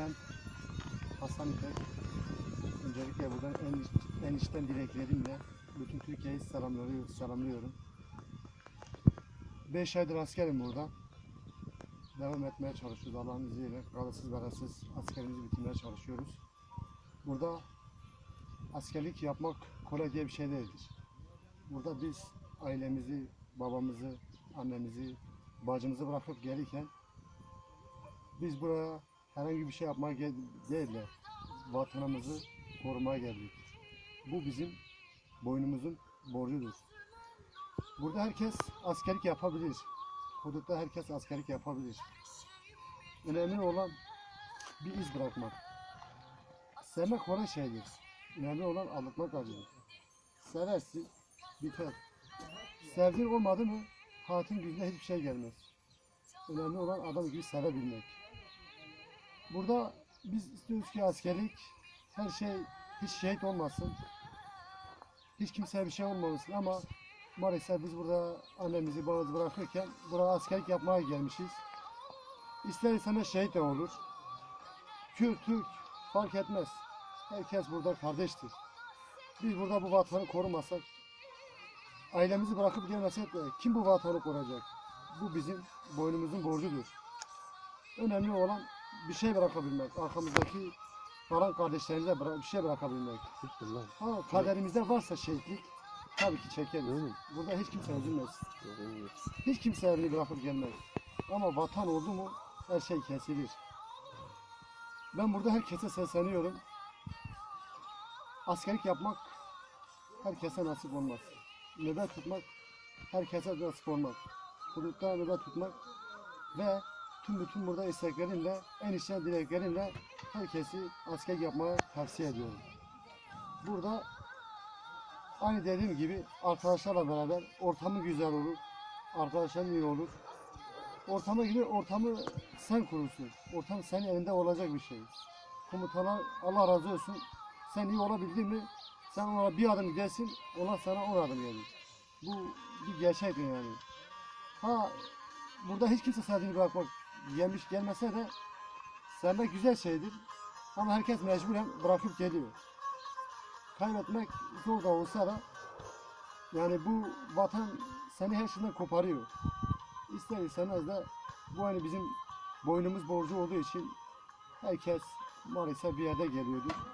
Ben Hasan İpek. Öncelikle buradan en, en içten dileklerimle bütün Türkiye'yi selamlıyorum. selamlıyorum. 5 aydır askerim burada. Devam etmeye çalışıyoruz Allah'ın izniyle. Kazasız belasız askerimizi bitirmeye çalışıyoruz. Burada askerlik yapmak kolay diye bir şey değildir. Burada biz ailemizi, babamızı, annemizi, bacımızı bırakıp gelirken biz buraya herhangi bir şey yapmaya gel değil de vatanımızı korumaya geldik. Bu bizim boynumuzun borcudur. Burada herkes askerlik yapabilir. Hudutta herkes askerlik yapabilir. Önemli olan bir iz bırakmak. Sevmek kolay şeydir. Önemli olan aldatmak acıdır. Seversin, biter. Sevdiğin olmadı mı hayatın yüzüne hiçbir şey gelmez. Önemli olan adam gibi sevebilmek. Burada biz istiyoruz ki askerlik her şey hiç şehit olmasın. Hiç kimseye bir şey olmamasın ama maalesef biz burada annemizi babamızı bırakırken buraya askerlik yapmaya gelmişiz. İster istemez şehit de olur. Kürt, Türk fark etmez. Herkes burada kardeştir. Biz burada bu vatanı korumasak, ailemizi bırakıp gelmesek kim bu vatanı koruyacak? Bu bizim boynumuzun borcudur. Önemli olan bir şey bırakabilmek. Arkamızdaki kalan kardeşlerimize bıra- bir şey bırakabilmek. Ha, kaderimizde varsa şehitlik tabii ki çekeriz. Burada hiç kimse üzülmez. Hiç kimse evini bırakıp gelmez. Ama vatan oldu mu her şey kesilir. Ben burada herkese sesleniyorum. Askerlik yapmak herkese nasip olmaz. Nöbet tutmak herkese nasip olmaz. Hudutta nöbet tutmak ve tüm bütün burada isteklerimle, en içten dileklerimle herkesi asker yapmaya tavsiye ediyorum. Burada aynı dediğim gibi arkadaşlarla beraber ortamı güzel olur, arkadaşların iyi olur. Ortama gidiyor, ortamı sen kurursun. Ortam senin elinde olacak bir şey. Komutana Allah razı olsun. Sen iyi olabildin mi, sen ona bir adım gidersin, ona sana on adım gelir. Bu bir gerçektir yani. Ha burada hiç kimse sevdiğini bırakmak yemiş gelmese de sevmek güzel şeydir. Ama herkes mecburen bırakıp geliyor. Kaybetmek zor da olsa da yani bu vatan seni her şeyden koparıyor. İster istemez de bu hani bizim boynumuz borcu olduğu için herkes maalesef bir yerde geliyordur.